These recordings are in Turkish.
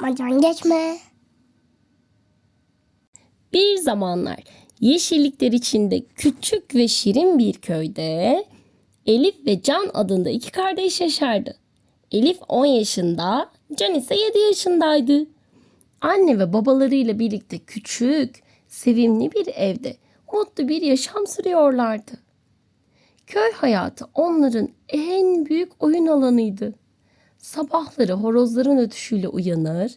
yapma Can geçme. Bir zamanlar yeşillikler içinde küçük ve şirin bir köyde Elif ve Can adında iki kardeş yaşardı. Elif 10 yaşında, Can ise 7 yaşındaydı. Anne ve babalarıyla birlikte küçük, sevimli bir evde mutlu bir yaşam sürüyorlardı. Köy hayatı onların en büyük oyun alanıydı. Sabahları horozların ötüşüyle uyanır,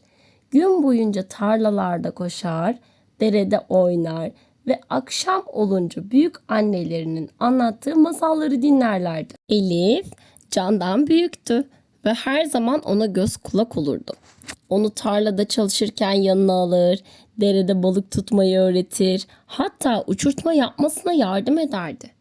gün boyunca tarlalarda koşar, derede oynar ve akşam olunca büyük annelerinin anlattığı masalları dinlerlerdi. Elif Can'dan büyüktü ve her zaman ona göz kulak olurdu. Onu tarlada çalışırken yanına alır, derede balık tutmayı öğretir, hatta uçurtma yapmasına yardım ederdi.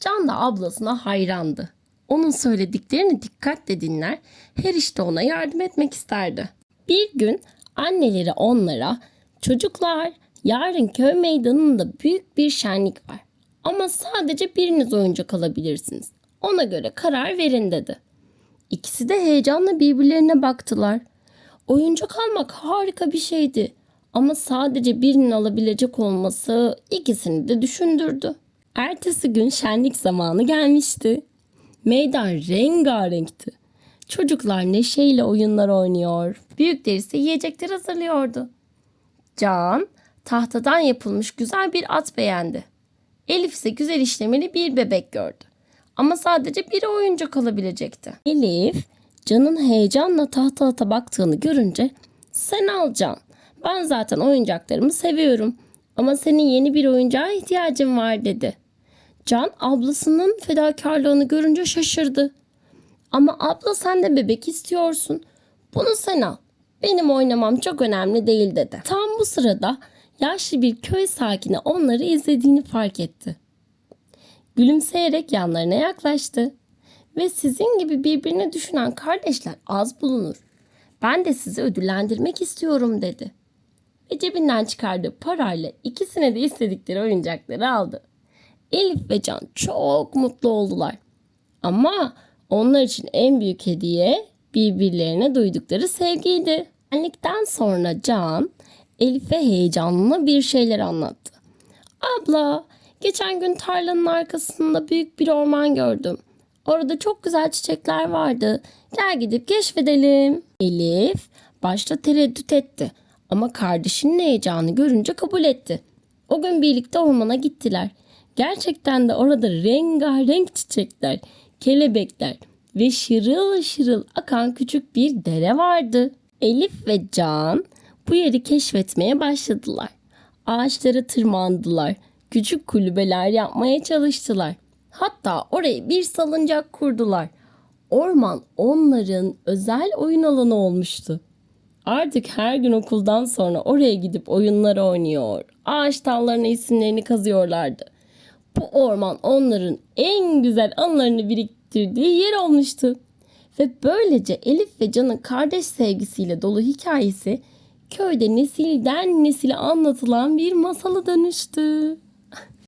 Can da ablasına hayrandı. Onun söylediklerini dikkatle dinler, her işte ona yardım etmek isterdi. Bir gün anneleri onlara, çocuklar yarın köy meydanında büyük bir şenlik var. Ama sadece biriniz oyuncak alabilirsiniz. Ona göre karar verin dedi. İkisi de heyecanla birbirlerine baktılar. Oyuncak almak harika bir şeydi. Ama sadece birinin alabilecek olması ikisini de düşündürdü. Ertesi gün şenlik zamanı gelmişti. Meydan rengarenkti. Çocuklar neşeyle oyunlar oynuyor. Büyükler ise yiyecekler hazırlıyordu. Can tahtadan yapılmış güzel bir at beğendi. Elif ise güzel işlemeli bir bebek gördü. Ama sadece biri oyuncak alabilecekti. Elif Can'ın heyecanla tahta ata baktığını görünce sen al Can. Ben zaten oyuncaklarımı seviyorum. Ama senin yeni bir oyuncağa ihtiyacın var dedi. Can ablasının fedakarlığını görünce şaşırdı. Ama abla sen de bebek istiyorsun. Bunu sen al. Benim oynamam çok önemli değil dedi. Tam bu sırada yaşlı bir köy sakini onları izlediğini fark etti. Gülümseyerek yanlarına yaklaştı. Ve sizin gibi birbirini düşünen kardeşler az bulunur. Ben de sizi ödüllendirmek istiyorum dedi. Ve cebinden çıkardığı parayla ikisine de istedikleri oyuncakları aldı. Elif ve Can çok mutlu oldular. Ama onlar için en büyük hediye birbirlerine duydukları sevgiydi. Şenlikten sonra Can Elif'e heyecanla bir şeyler anlattı. Abla, geçen gün tarlanın arkasında büyük bir orman gördüm. Orada çok güzel çiçekler vardı. Gel gidip keşfedelim. Elif başta tereddüt etti ama kardeşinin heyecanı görünce kabul etti. O gün birlikte ormana gittiler. Gerçekten de orada rengarenk çiçekler, kelebekler ve şırıl şırıl akan küçük bir dere vardı. Elif ve Can bu yeri keşfetmeye başladılar. Ağaçlara tırmandılar. Küçük kulübeler yapmaya çalıştılar. Hatta oraya bir salıncak kurdular. Orman onların özel oyun alanı olmuştu. Artık her gün okuldan sonra oraya gidip oyunlar oynuyor. Ağaç dallarına isimlerini kazıyorlardı. Bu orman onların en güzel anılarını biriktirdiği yer olmuştu. Ve böylece Elif ve Can'ın kardeş sevgisiyle dolu hikayesi köyde nesilden nesile anlatılan bir masala dönüştü.